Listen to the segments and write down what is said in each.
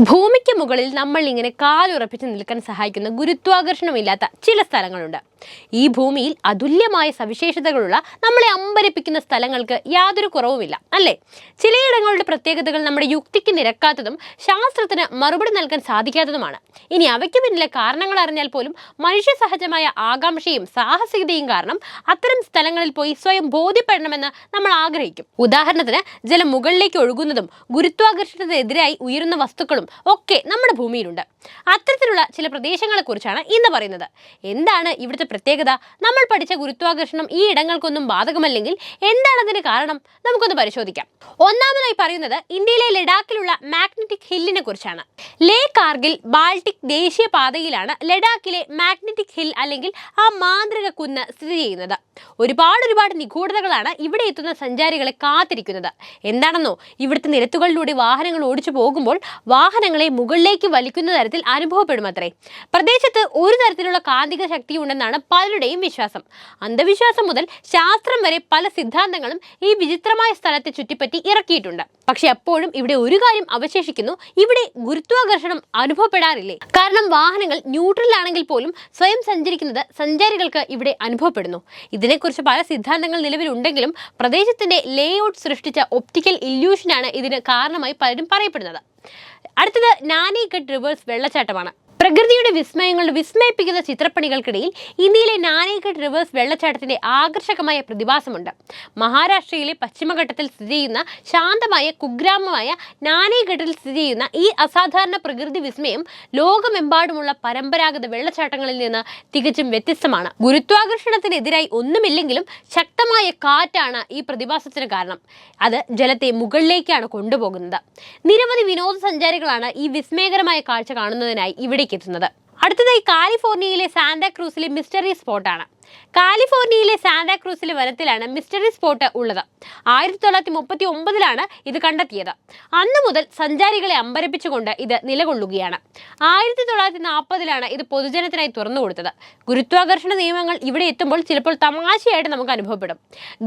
ഭൂമിക്ക് മുകളിൽ നമ്മൾ ഇങ്ങനെ കാലുറപ്പിച്ച് നിൽക്കാൻ സഹായിക്കുന്ന ഗുരുത്വാകർഷണമില്ലാത്ത ചില സ്ഥലങ്ങളുണ്ട്. ഈ ഭൂമിയിൽ അതുല്യമായ സവിശേഷതകളുള്ള നമ്മളെ അമ്പരപ്പിക്കുന്ന സ്ഥലങ്ങൾക്ക് യാതൊരു കുറവുമില്ല അല്ലേ? ചിലയിടങ്ങളുടെ പ്രത്യേകതകൾ നമ്മുടെ യുക്തിക്ക് നിരക്കാത്തതും ശാസ്ത്രത്തിന് മറുപടി നൽകാൻ സാധിക്കാത്തതുമാണ്. ഇനി അവയ്ക്ക് പിന്നിലെ കാരണങ്ങൾ അറിഞ്ഞാൽ പോലും മനുഷ്യ സഹജമായ ആകാംക്ഷയും സാഹസികതയും കാരണം അത്തരം സ്ഥലങ്ങളിൽ പോയി സ്വയം ബോധ്യപ്പെടണമെന്ന് നമ്മൾ ആഗ്രഹിക്കും. ഉദാഹരണത്തിന് ജലം മുകളിലേക്ക് ഒഴുകുന്നതും ഗുരുത്വാകർഷണത്തിനെതിരായി ഉയരുന്ന വസ്തുക്കളും ഒക്കെ നമ്മുടെ ഭൂമിയിലുണ്ട്. അത്തരത്തിലുള്ള ചില പ്രദേശങ്ങളെക്കുറിച്ചാണ് ഇന്ന് പറയുന്നത്. എന്താണ് ഇവിടുത്തെ പ്രത്യേകത? നമ്മൾ പഠിച്ച ഗുരുത്വാകർഷണം ഈ ഇടങ്ങൾക്കൊന്നും ബാധകമല്ലെങ്കിൽ എന്താണ് അതിന് കാരണം? നമുക്കൊന്ന് പരിശോധിക്കാം. ഒന്നാമതായി പറയുന്നത് ഇന്ത്യയിലെ ലഡാക്കിലുള്ള മാഗ്നറ്റിക് ഹില്ലിനെ കുറിച്ചാണ്. ലേ കാർഗിൽ ബാൾട്ടിക് ദേശീയ പാതയിലാണ് ലഡാക്കിലെ മാഗ്നറ്റിക് ഹിൽ അല്ലെങ്കിൽ ആ മാന്ത്രിക കുന്ന് സ്ഥിതി ചെയ്യുന്നത്. ഒരുപാട് ഒരുപാട് നിഗൂഢതകളാണ് ഇവിടെ എത്തുന്ന സഞ്ചാരികളെ കാത്തിരിക്കുന്നത്. എന്താണെന്നോ ഇവിടുത്തെ നിരത്തുകളിലൂടെ വാഹനങ്ങൾ ഓടിച്ചു പോകുമ്പോൾ വാഹനങ്ങളെ മുകളിലേക്ക് വലിക്കുന്ന തരത്തിൽ അനുഭവപ്പെടുമത്രേ. പ്രദേശത്ത് ഒരു തരത്തിലുള്ള കാന്തിക ശക്തി ഉണ്ടെന്നാണ് പലരുടെയും വിശ്വാസം. അന്ധവിശ്വാസം മുതൽ ശാസ്ത്രം വരെ പല സിദ്ധാന്തങ്ങളും ഈ വിചിത്രമായ സ്ഥലത്തെ ചുറ്റിപ്പറ്റി ഇറക്കിയിട്ടുണ്ട്. പക്ഷെ അപ്പോഴും ഇവിടെ ഒരു കാര്യം അവശേഷിക്കുന്നു. ഇവിടെ ഗുരുത്വാകർഷണം അനുഭവപ്പെടാറില്ലേ? കാരണം വാഹനങ്ങൾ ന്യൂട്രലാണെങ്കിൽ പോലും സ്വയം സഞ്ചരിക്കുന്നത് സഞ്ചാരികൾക്ക് ഇവിടെ അനുഭവപ്പെടുന്നു. ഇതിനെക്കുറിച്ച് പല സിദ്ധാന്തങ്ങൾ നിലവിലുണ്ടെങ്കിലും പ്രദേശത്തിന്റെ ലേഔട്ട് സൃഷ്ടിച്ച ഒപ്റ്റിക്കൽ ഇല്യൂഷനാണ് ഇതിന് കാരണമായി പലരും പറയപ്പെടുന്നത്. അടുത്തത് നാനിഘട്ട് റിവേഴ്സ് വെള്ളച്ചാട്ടമാണ്. പ്രകൃതിയുടെ വിസ്മയങ്ങളുടെ വിസ്മയിപ്പിക്കുന്ന ചിത്രപ്പണികൾക്കിടയിൽ ഇന്ത്യയിലെ നാനേഘട്ട് റിവേഴ്സ് വെള്ളച്ചാട്ടത്തിന്റെ ആകർഷകമായ പ്രതിഭാസമുണ്ട്. മഹാരാഷ്ട്രയിലെ പശ്ചിമഘട്ടത്തിൽ സ്ഥിതി ചെയ്യുന്ന ശാന്തമായ കുഗ്രാമമായ നാനേഘട്ടിൽ സ്ഥിതി ചെയ്യുന്ന ഈ അസാധാരണ പ്രകൃതി വിസ്മയം ലോകമെമ്പാടുമുള്ള പരമ്പരാഗത വെള്ളച്ചാട്ടങ്ങളിൽ നിന്ന് തികച്ചും വ്യത്യസ്തമാണ്. ഗുരുത്വാകർഷണത്തിനെതിരായി ഒന്നുമില്ലെങ്കിലും ശക്തമായ കാറ്റാണ് ഈ പ്രതിഭാസത്തിന് കാരണം. അത് ജലത്തെ മുകളിലേക്കാണ് കൊണ്ടുപോകുന്നത്. നിരവധി വിനോദസഞ്ചാരികളാണ് ഈ വിസ്മയകരമായ കാഴ്ച കാണുന്നതിനായി ഇവിടേക്ക് എത്തുന്നത്. അടുത്തതായി കാലിഫോർണിയയിലെ സാന്താക്രൂസിലെ മിസ്റ്ററി സ്പോട്ടാണ്. കാലിഫോർണിയയിലെ സാന്താക്രൂസിലെ വനത്തിലാണ് മിസ്റ്ററി സ്പോട്ട് ഉള്ളത്. ആയിരത്തി തൊള്ളായിരത്തി മുപ്പത്തി ഒമ്പതിലാണ് ഇത് കണ്ടെത്തിയത്. അന്ന് മുതൽ സഞ്ചാരികളെ അമ്പരപ്പിച്ചുകൊണ്ട് ഇത് നിലകൊള്ളുകയാണ്. ആയിരത്തി തൊള്ളായിരത്തി നാൽപ്പതിലാണ് ഇത് പൊതുജനത്തിനായി തുറന്നു കൊടുത്തത്. ഗുരുത്വാകർഷണ നിയമങ്ങൾ ഇവിടെ എത്തുമ്പോൾ ചിലപ്പോൾ തമാശയായിട്ട് നമുക്ക് അനുഭവപ്പെടും.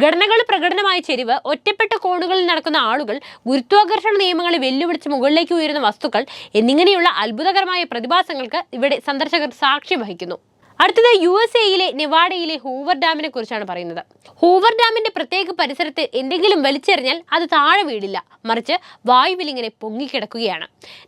ഘടനകൾ പ്രകടനമായ ചെരിവ് ഒറ്റപ്പെട്ട കോണുകളിൽ നടക്കുന്ന ആളുകൾ ഗുരുത്വാകർഷണ നിയമങ്ങളെ വെല്ലുവിളിച്ച് മുകളിലേക്ക് ഉയരുന്ന വസ്തുക്കൾ എന്നിങ്ങനെയുള്ള അത്ഭുതകരമായ പ്രതിഭാസങ്ങൾക്ക് ഇവിടെ സന്ദർശകർ സാക്ഷ്യം വഹിക്കുന്നു. അടുത്തത് യു എസ് എയിലെ നെവാഡയിലെ ഹൂവർ ഡാമിനെ കുറിച്ചാണ് പറയുന്നത്. ഹൂവർ ഡാമിന്റെ പ്രത്യേക പരിസരത്ത് എന്തെങ്കിലും വലിച്ചെറിഞ്ഞാൽ അത് താഴെ വീടില്ല. മറിച്ച് വായുവിൽ ഇങ്ങനെ പൊങ്ങിക്കിടക്കുകയാണ്.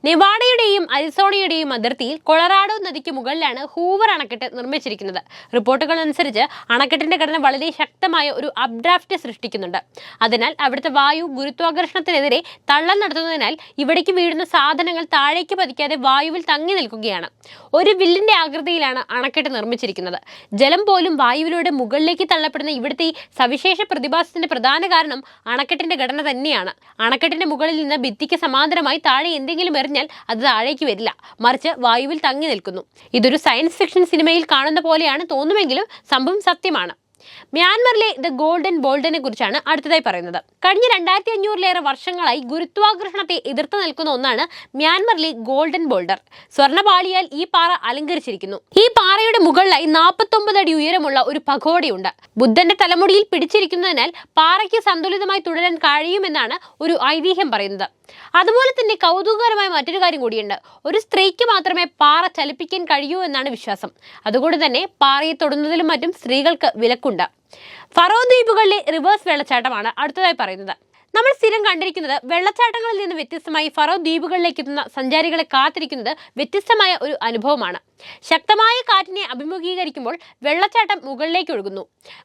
നെവാഡയുടെയും അരിസോണയുടെയും അതിർത്തിയിൽ കൊളറാഡോ നദിക്ക് മുകളിലാണ് ഹൂവർ അണക്കെട്ട് നിർമ്മിച്ചിരിക്കുന്നത്. റിപ്പോർട്ടുകൾ അനുസരിച്ച് അണക്കെട്ടിന്റെ ഘടന വളരെ ശക്തമായ ഒരു അപ്ഡ്രാഫ്റ്റ് സൃഷ്ടിക്കുന്നുണ്ട്. അതിനാൽ അവിടുത്തെ വായു ഗുരുത്വാകർഷണത്തിനെതിരെ തള്ളം നടത്തുന്നതിനാൽ ഇവിടേക്ക് വീഴുന്ന സാധനങ്ങൾ താഴേക്ക് പതിക്കാതെ വായുവിൽ തങ്ങി നിൽക്കുകയാണ്. ഒരു വില്ലിന്റെ ആകൃതിയിലാണ് അണക്കെട്ട് നിർമ്മിച്ചിരിക്കുന്നത്. ജലം പോലും വായുവിലൂടെ മുകളിലേക്ക് തള്ളപ്പെടുന്ന ഇവിടുത്തെ ഈ സവിശേഷ പ്രതിഭാസത്തിന്റെ പ്രധാന കാരണം അണക്കെട്ടിന്റെ ഘടന തന്നെയാണ്. അണക്കെട്ടിന്റെ മുകളിൽ നിന്ന് ഭിത്തിക്ക് സമാന്തരമായി താഴെ എന്തെങ്കിലും എറിഞ്ഞാൽ അത് താഴേക്ക് വരില്ല. മറിച്ച് വായുവിൽ തങ്ങി നിൽക്കുന്നു. ഇതൊരു സയൻസ് ഫിക്ഷൻ സിനിമയിൽ കാണുന്ന പോലെയാണ് തോന്നുമെങ്കിലും സംഭവം സത്യമാണ്. മ്യാൻമറിലെ ദ ഗോൾഡൻ ബോൾഡനെ കുറിച്ചാണ് അടുത്തതായി പറയുന്നത്. കഴിഞ്ഞ രണ്ടായിരത്തി അഞ്ഞൂറിലേറെ വർഷങ്ങളായി ഗുരുത്വാകർഷണത്തെ എതിർത്ത് നിൽക്കുന്ന ഒന്നാണ് മ്യാൻമറിലെ ഗോൾഡൻ ബോൾഡർ. സ്വർണപാളിയാൽ ഈ പാറ അലങ്കരിച്ചിരിക്കുന്നു. ഈ പാറയുടെ മുകളിലായി നാൽപ്പത്തൊമ്പത് അടി ഉയരമുള്ള ഒരു പഗോഡയുണ്ട്. ബുദ്ധന്റെ തലമുടിയിൽ പിടിച്ചിരിക്കുന്നതിനാൽ പാറയ്ക്ക് സന്തുലിതമായി തുടരാൻ കഴിയുമെന്നാണ് ഒരു ഐതിഹ്യം പറയുന്നത്. അതുപോലെ തന്നെ കൗതുകകരമായ മറ്റൊരു കാര്യം കൂടിയുണ്ട്. ഒരു സ്ത്രീക്ക് മാത്രമേ പാറ ചലിപ്പിക്കാൻ കഴിയൂ എന്നാണ് വിശ്വാസം. അതുകൊണ്ട് തന്നെ പാറയെ തൊടുന്നതിലും മറ്റും സ്ത്രീകൾക്ക് വിലക്കുണ്ട്. ഫറോ ദ്വീപുകളിലെ റിവേഴ്സ് വെള്ളച്ചാട്ടമാണ് അടുത്തതായി പറയുന്നത്. നമ്മൾ സ്ഥിരം കണ്ടിരിക്കുന്നത് വെള്ളച്ചാട്ടങ്ങളിൽ നിന്ന് വ്യത്യസ്തമായി ഫറോ ദ്വീപുകളിലേക്ക് എത്തുന്ന സഞ്ചാരികളെ കാത്തിരിക്കുന്നത് വ്യത്യസ്തമായ ഒരു അനുഭവമാണ്. ശക്തമായ കാറ്റിനെ അഭിമുഖീകരിക്കുമ്പോൾ വെള്ളച്ചാട്ടം മുകളിലേക്ക് ഒഴുകുന്നു.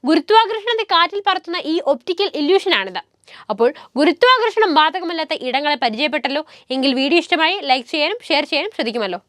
ഗുരുത്വാകർഷണത്തെ കാറ്റിൽ പറത്തുന്ന ഈ ഒപ്റ്റിക്കൽ ഇല്യൂഷനാണിത് അപ്പോൾ ഗുരുത്വാകർഷണം ബാധകമല്ലാത്ത ഇടങ്ങളെ പരിചയപ്പെട്ടല്ലോ. എങ്കിൽ വീഡിയോ ഇഷ്ടമായി ലൈക്ക് ചെയ്യാനും ഷെയർ ചെയ്യാനും ശ്രദ്ധിക്കുമല്ലോ.